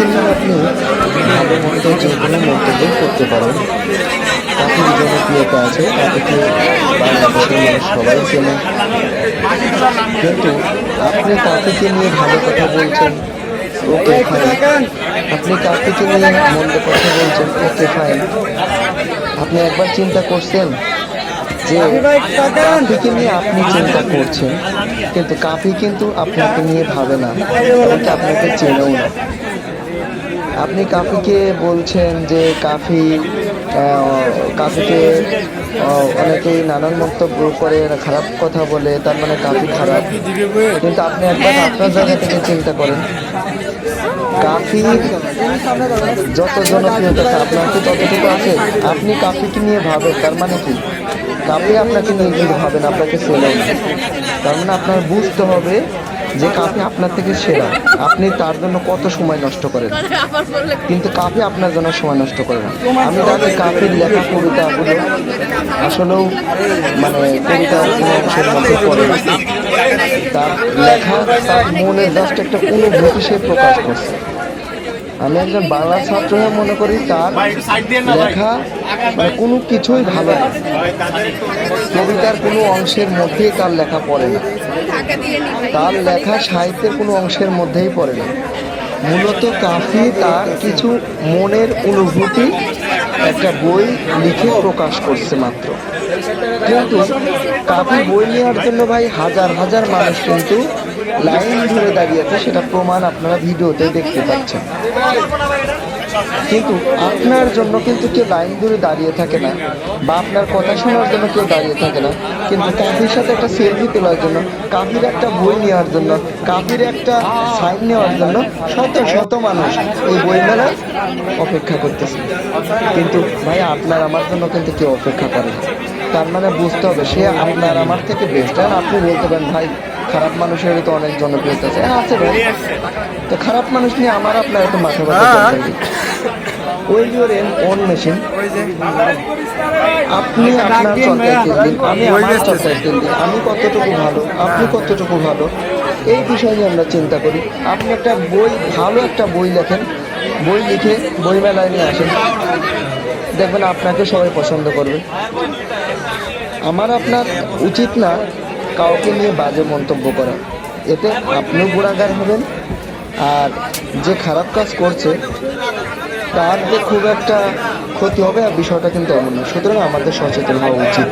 নিয়ে আপনি ভালো যে কোনো মন্তব্য করতে পারেন কাফির জনপ্রিয়তা আছে কাফিকে বাংলাদেশের সবাই চেনে কিন্তু আপনি কাফিকে নিয়ে ভালো কথা বলছেন ওকে ফাইন আপনি কাফিকে নিয়ে মন্দ কথা বলছেন ওকে ফাইন আপনি একবার চিন্তা করছেন যে কাফিকে নিয়ে আপনি চিন্তা করছেন কিন্তু কাফি কিন্তু আপনাকে নিয়ে ভাবে না আপনাকে চেনেও না। আপনি কাফিকে বলছেন যে কাফি কাফিকে অনেকেই নানান মন্তব্য করে খারাপ কথা বলে তার মানে কাফি খারাপ। কিন্তু আপনি একবার আপনার জায়গা থেকে চিন্তা করেন। কাফি যত জনপ্রিয়তা আছে আপনার কি ততটুকু আছে? আপনি কাফিকে নিয়ে ভাবেন তার মানে কি? কাফি আপনাকে নিয়ে ভাবেন? আপনাকে না। তার মানে আপনার বুঝতে হবে যে কাফি আপনার থেকে সেরা, আপনি তার জন্য কত সময় নষ্ট করেন? কিন্তু কাফি আপনার জন্য সময় নষ্ট করে না। আমি তাকে কাফির লেখা কবিতা কবিতাগুলো আসলেও মানে কবিতা তার লেখা, তার মনের জাস্ট একটা অনুভূতি সে প্রকাশ করছে। আমি একজন বাংলা ছাত্র হয়ে মনে করি তার লেখা মানে কোনো কিছুই ভালো না। কবিতার কোনো অংশের মধ্যেই তার লেখা পড়ে না। তার লেখা সাহিত্যের কোনো অংশের মধ্যেই পড়ে না। মূলত কাফি তার কিছু মনের অনুভূতি একটা বই লিখে প্রকাশ করছে মাত্র। কিন্তু কাফি বই নেওয়ার জন্য ভাই হাজার হাজার মানুষ কিন্তু লাইন ধরে দাঁড়িয়ে আছে, সেটা প্রমাণ আপনারা ভিডিওতে দেখতে পাচ্ছেন। কিন্তু আপনার জন্য কিন্তু কেউ লাইন ধরে দাঁড়িয়ে থাকে না, বা আপনার কথা শোনার জন্য কেউ দাঁড়িয়ে থাকে না। কিন্তু কাফির সাথে একটা সেলফি তোলার জন্য, কাফির একটা বই নেওয়ার জন্য, কাফির একটা সাইন নেওয়ার জন্য শত শত মানুষ এই বই মেলায় অপেক্ষা করতেছে। কিন্তু ভাই, আপনার আমার জন্য কিন্তু কেউ অপেক্ষা করে না। তার মানে বুঝতে হবে, সে আপনার আমার থেকে বেস্ট আর আপনি বলতে পারেন, ভাই খারাপ মানুষের তো অনেক জনপ্রিয়তা আছে। হ্যাঁ, আছে ভাই। তো খারাপ মানুষ নিয়ে আমার আপনার এত মাথা ব্যথা কি? ওয়েল ইউর ওন মেশিন আপনি আপনার চরকায় তেল দিন আমি আমার চরকায় তেল দিন আমি কতটুকু ভালো? আপনি কতটুকু ভালো? এই বিষয় নিয়ে আমরা চিন্তা করি। আপনি একটা বই ভালো একটা বই লেখেন। বই লিখে বই মেলায় নিয়ে আসেন। দেখবেন আপনাকে সবাই পছন্দ করবে। আমার আপনার উচিত না কাউকে নিয়ে বাজে মন্তব্য করা। এতে আপনিও গুণাগার হবেন। আর যে খারাপ কাজ করছে, তার যে খুব একটা ক্ষতি হবে, আর বিষয়টা কিন্তু এমন না সুতরাং আমাদের সচেতন হওয়া উচিত।